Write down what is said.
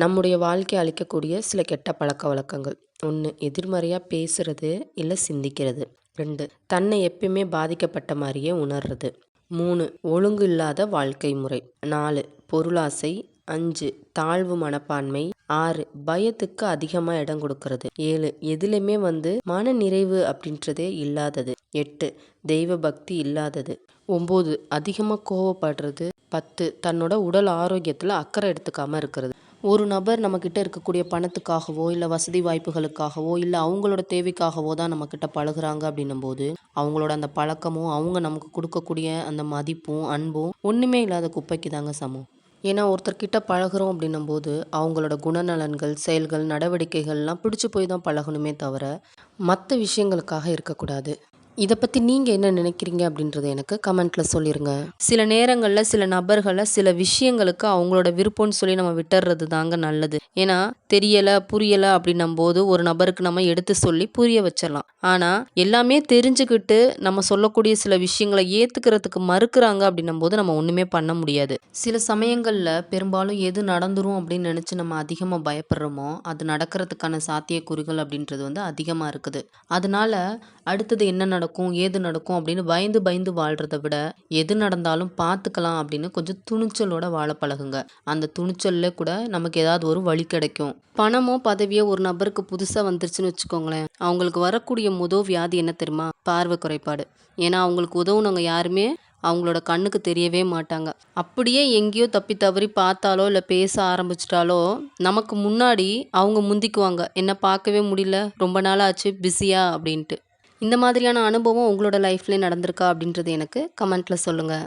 நம்முடைய வாழ்க்கை அழிக்கக்கூடிய சில கெட்ட பழக்க வழக்கங்கள். ஒன்று எதிர்மறையாக பேசுறது இல்லை சிந்திக்கிறது. ரெண்டு தன்னை எப்பயுமே பாதிக்கப்பட்ட மாதிரியே உணர்றது. மூணு ஒழுங்கு இல்லாத வாழ்க்கை முறை. நாலு பொருளாசை. அஞ்சு தாழ்வு மனப்பான்மை. ஆறு பயத்துக்கு அதிகமாக இடம் கொடுக்கறது. ஏழு எதுலையுமே வந்து மன நிறைவு அப்படின்றதே இல்லாதது. எட்டு தெய்வ பக்தி இல்லாதது. ஒம்பது அதிகமாக கோவப்படுறது. பத்து தன்னோட உடல் ஆரோக்கியத்தில் அக்கறை எடுத்துக்காமல் இருக்கிறது. ஒரு நபர் நம்மக்கிட்ட இருக்கக்கூடிய பணத்துக்காகவோ இல்லை வசதி வாய்ப்புகளுக்காகவோ இல்லை அவங்களோட தேவைக்காகவோ தான் நம்மக்கிட்ட பழகுறாங்க அப்படின்னும் போது அவங்களோட அந்த பழக்கமும் அவங்க நமக்கு கொடுக்கக்கூடிய அந்த மதிப்பும் அன்பும் ஒன்றுமே இல்லாத குப்பைக்கு தாங்க சமம். ஏன்னா ஒருத்தர்கிட்ட பழகுறோம் அப்படின்னும் போது அவங்களோட குணநலன்கள் செயல்கள் நடவடிக்கைகள்லாம் பிடிச்சி போய் தான் பழகணுமே தவிர மற்ற விஷயங்களுக்காக இருக்கக்கூடாது. இதை பற்றி நீங்கள் என்ன நினைக்கிறீங்க அப்படின்றத எனக்கு கமெண்ட்டில் சொல்லிடுங்க சில நேரங்களில் சில நபர்களை சில விஷயங்களுக்கு அவங்களோட விருப்பம்னு சொல்லி நம்ம விட்டுறது தாங்க நல்லது. ஏன்னா தெரியலை புரியலை அப்படின்னும் போது ஒரு நபருக்கு நம்ம எடுத்து சொல்லி புரிய வச்சிடலாம் ஆனால் எல்லாமே தெரிஞ்சுக்கிட்டு நம்ம சொல்லக்கூடிய சில விஷயங்களை ஏற்றுக்கிறதுக்கு மறுக்கிறாங்க அப்படின்னும் போது நம்ம ஒன்றுமே பண்ண முடியாது. சில சமயங்களில் பெரும்பாலும் எது நடந்துரும் அப்படின்னு நினச்சி நம்ம அதிகமாக பயப்படுறோமோ அது நடக்கிறதுக்கான சாத்தியக்கூறுகள் அப்படின்றது வந்து அதிகமாக இருக்குது. அதனால அடுத்தது என்ன நடக்கும்? நடக்கும் ஏது நடக்கும் அப்படின்னு பயந்து பயந்து வாழ்கிறத விட எது நடந்தாலும் பார்த்துக்கலாம் அப்படின்னு கொஞ்சம் துணிச்சலோட வாழ பழகுங்க. அந்த துணிச்சல்ல கூட நமக்கு ஏதாவது ஒரு வழி கிடைக்கும். பணமோ பதவியோ ஒரு நபருக்கு புதுசாக வந்துருச்சுன்னு வச்சுக்கோங்களேன் அவங்களுக்கு வரக்கூடிய முதல் வியாதி என்ன தெரியுமா? பார்வை குறைபாடு. ஏன்னா அவங்களுக்கு உதவுனவங்க யாருமே அவங்களோட கண்ணுக்கு தெரியவே மாட்டாங்க. அப்படியே எங்கேயோ தப்பி தவறி பார்த்தாலோ இல்லை பேச ஆரம்பிச்சிட்டாலோ நமக்கு முன்னாடி அவங்க முந்திக்குவாங்க என்ன பார்க்கவே முடியல ரொம்ப நாள் ஆச்சு பிஸியா அப்படின்ட்டு. இந்த மாதிரியான அனுபவம் உங்களோட லைஃப்லேயே நடந்திருக்கா அப்படின்றது எனக்கு கமெண்ட்டில் சொல்லுங்கள்